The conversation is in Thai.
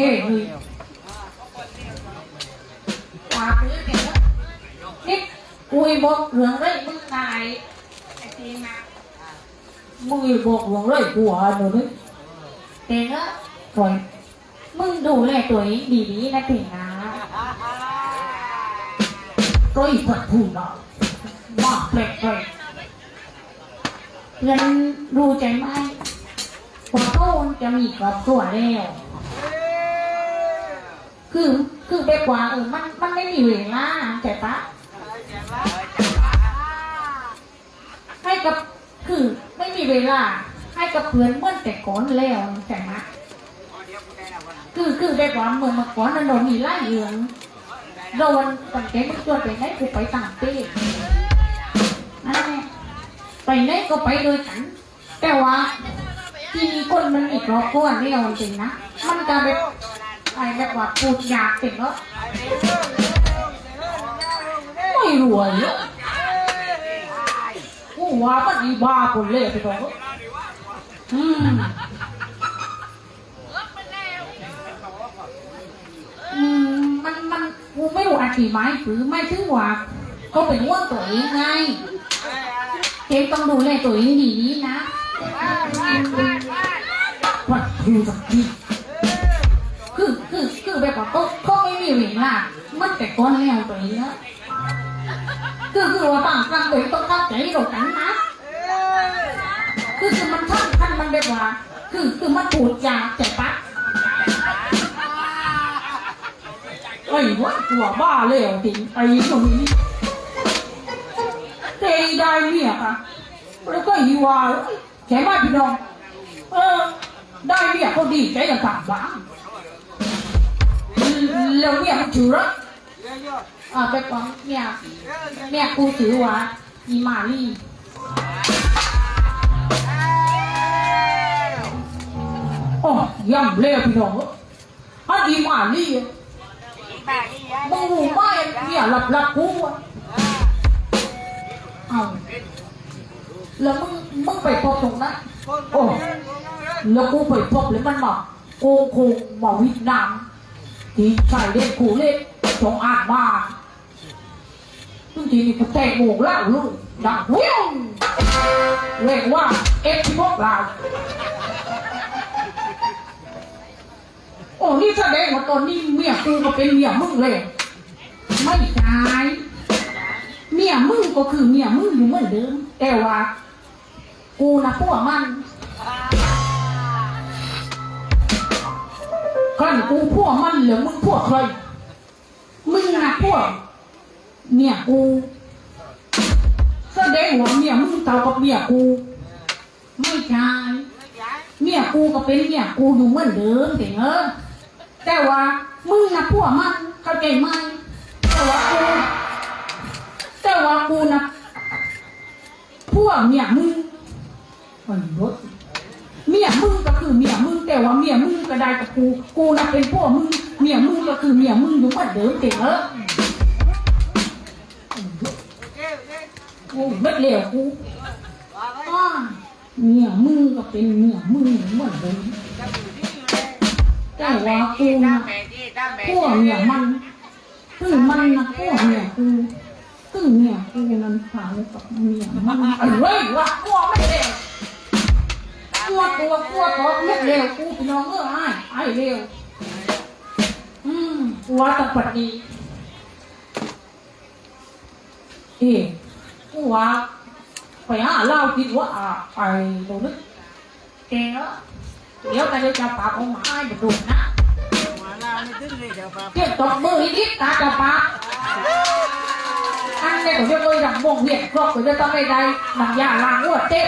ฮ้ยนี่ปากนี้เก่งแล้วนี่กูยบอกเรื่องเลยมึงตายไอ้ทีนะมึงบอกเรื่องเลยกูอะหนูนี่เก่งแล้วปล่อยมึงดูแลตัวเองดีๆนะเก่งนะก็อีกสักพูดเนาะบ้าแปลกๆเพื่อนรู้ใจไหมว่าเขาจะมีครอบครัวแล้ว คือคือแบบว่าเออมันมันไม่มีเวลาใช่ปะให้กับคือไม่มีเวลา ให้กับเพื่อนเมื่อแต่ก่อนแล้วใช่ไหมคือคือแบบว่าเมื่อมาก่อนนั้นเรามีไล่เรื่องเราวันวันแกมึงชวนไปไหนกูไปต่างประเทศนั่นแหละไปไหนก็ไปโดยกัน แต่ว่าที่นี่คนมันมีครอบครัวแล้วจริงนะมันจะแบบ ไอ้แบบว่าพูดยากเป็นเนาะไม่รวยเนอะกูว่ามันอีบ้าคนเล่ไปตรงนั้นอืมอืมมันมันกูไม่รู้อธิบายคือไม่ถึงว่าก็เป็นห่วงตัวเองไงเองต้องดูแลตัวเองดีๆนะวัดคือสักที คือแบบว่าก็ก็ไม่มีเวลามันแต่ก้อนแล้วตัวนี้นะคือคือว่าบางครั้งเด็กต้องเข้าใจเรากันนะคือคือมันท่านท่านมันแบบว่า คือคือมันพูดยากแต่ปะไอ้วะตัวบ้าเลยอะติไอ้ตรงนี้เตยได้เนี่ยค่ะแล้วก็อีวาแค่มาพี่น้องเออได้เนี่ยเขาดีใจกับต่างบ้าง แล้วเนี่ยมันถือว่าอ่าแบบว่าเนี่ยเนี่ยกูถือว่าอีมาลี่โอ้ย่ำเลี้ยพี่น้องอันอีมาลี่มึงรู้ไหมเนี่ยหลับหลับกูอะเอาแล้วมึงมึงไปพบตรงนั้นโอ้แล้วกูไปพบเลยมันมาโกงโกงมาวิดนาม ที่ใส่เล่นขู่เล่นสองอ่านมาซึ่งทีนี้ก็แตกโมงแล้วลูกดังวิ่งเรียกว่าเอ็กซ์พวกเราโอ้นี่แสดงว่าตอนนี้เมียกูก็เป็นเมียมึงเลย ไม่ใช่เมียมึงก็คือเมียมึงอยู่เหมือนเดิมแต่ว่า กูนะพวกมัน กันกูพวกมันเหรือมึงพวกใครมึงนะพวกเมียกูแสดงว่าเมียมึงเท่ากับเมียกู ไม่ใช่เมียกูก็เป็นเมียกูอยู่เหมือนเดิมเองเออแต่ว่ามึงนะพวกมันเข้าใจไหมแต่ว่ากูแต่ว่ากูนะพวกเมียมึงไอ้รถ ว่าเมียมึงก็ได้กับกูกูน่ะเป็นพวกมึงเมียมึงก็คือเมียมึงอยู่เหมือนเดิมเก่งเออกูไม่เลวกูอ้าเมียมึงก็เป็นเมียมึงอยู่เหมือนเดิมแต่ว่ากูน่ะพวกเมียมันคือมันนะพวกเมียกูคือเมียกูนั้นพากับเมียมันไอ้เว้ยวะพวกไม่เล วกลัวตัวกลัวตัวเล็กเร็วกูพี่น้องเออไอ้ไอ้เร็วอืมกลัวตะปัดดีเอ๊ะกูว่าไปหาเหล้ากินว่าอะไปตรงนึกแกแล้วเดี๋ยวกันจะจับปากของหมาไอ้บุญนะเก็บตบมืออีกนิดตาจับปากอันนี้ผมจะเลยดังวงเวียนครอบผมจะต้องไม่ได้หนังยาล้างหัวเจ๊